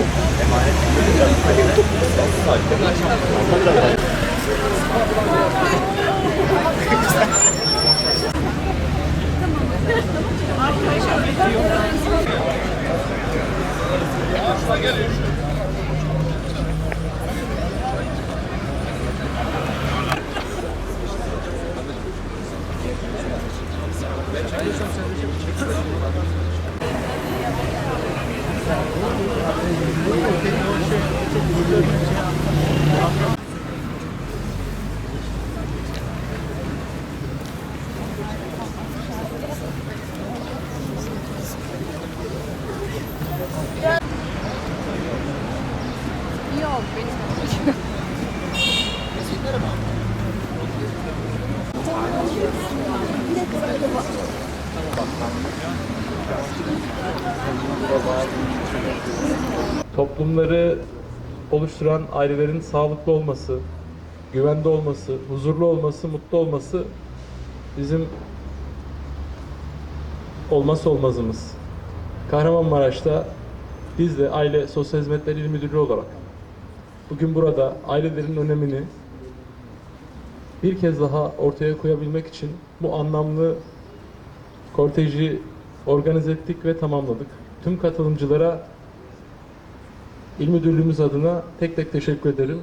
İyi oldu benim. Toplumları oluşturan ailelerin sağlıklı olması, güvende olması, huzurlu olması, mutlu olması bizim olmazsa olmazımız. Kahramanmaraş'ta biz de Aile Sosyal Hizmetler İl Müdürlüğü olarak bugün burada ailelerin önemini bir kez daha ortaya koyabilmek için bu anlamlı korteji organize ettik ve tamamladık. Tüm katılımcılara İl Müdürlüğümüz adına tek tek teşekkür ederim.